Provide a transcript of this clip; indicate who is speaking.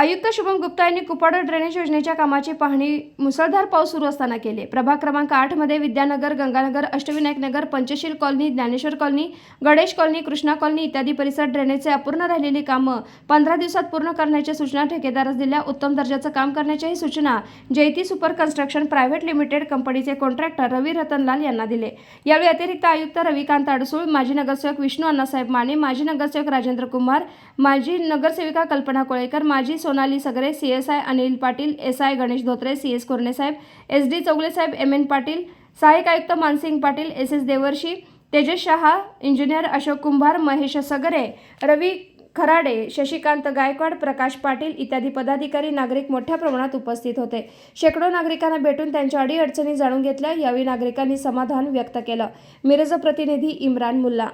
Speaker 1: आयुक्त शुभम गुप्ता यांनी कुपाड ड्रेनेज योजनेच्या कामाची पाहणी मुसळधार पाऊस सुरू असताना केली. प्रभाग क्रमांक आठमध्ये Vidyanagar Ganganagar Ashtavinayak Nagar Panchsheel colony Dnyaneshwar colony Ganesh colony Krishna colony इत्यादी परिसर ड्रेनेजचे अपूर्ण राहिलेली कामं पंधरा दिवसात पूर्ण करण्याच्या सूचना ठेकेदारास दिल्या. उत्तम दर्जाचं काम करण्याच्याही सूचना Jayati super construction private limited कंपनीचे कॉन्ट्रॅक्टर रवी रतनलाल यांना दिले. यावेळी अतिरिक्त आयुक्त रविकांत अडसूळ माजी नगरसेवक विष्णू अण्णासाहेब माने माजी नगरसेवक राजेंद्र कुमार माजी नगरसेविका कल्पना कोळेकर माजी Sonali Sagare C S I Anil Patil S I Ganesh Dhotre C S Korane S D Chougale Saheb M N Patil सहाय्यक आयुक्त Mansingh Patil S S Devarshi Tejas Shah engineer Ashok Kumbhar Mahesh Sagare Ravi Kharade Shashikant Gaikwad Prakash Patil इत्यादी पदाधिकारी नागरिक मोठ्या प्रमाणात उपस्थित होते. शेकडो नागरिकांना भेटून त्यांच्या अडीअडचणी जाणून घेतल्या. यावेळी नागरिकांनी समाधान व्यक्त केलं. मिरज प्रतिनिधी इम्रान मुल्ला.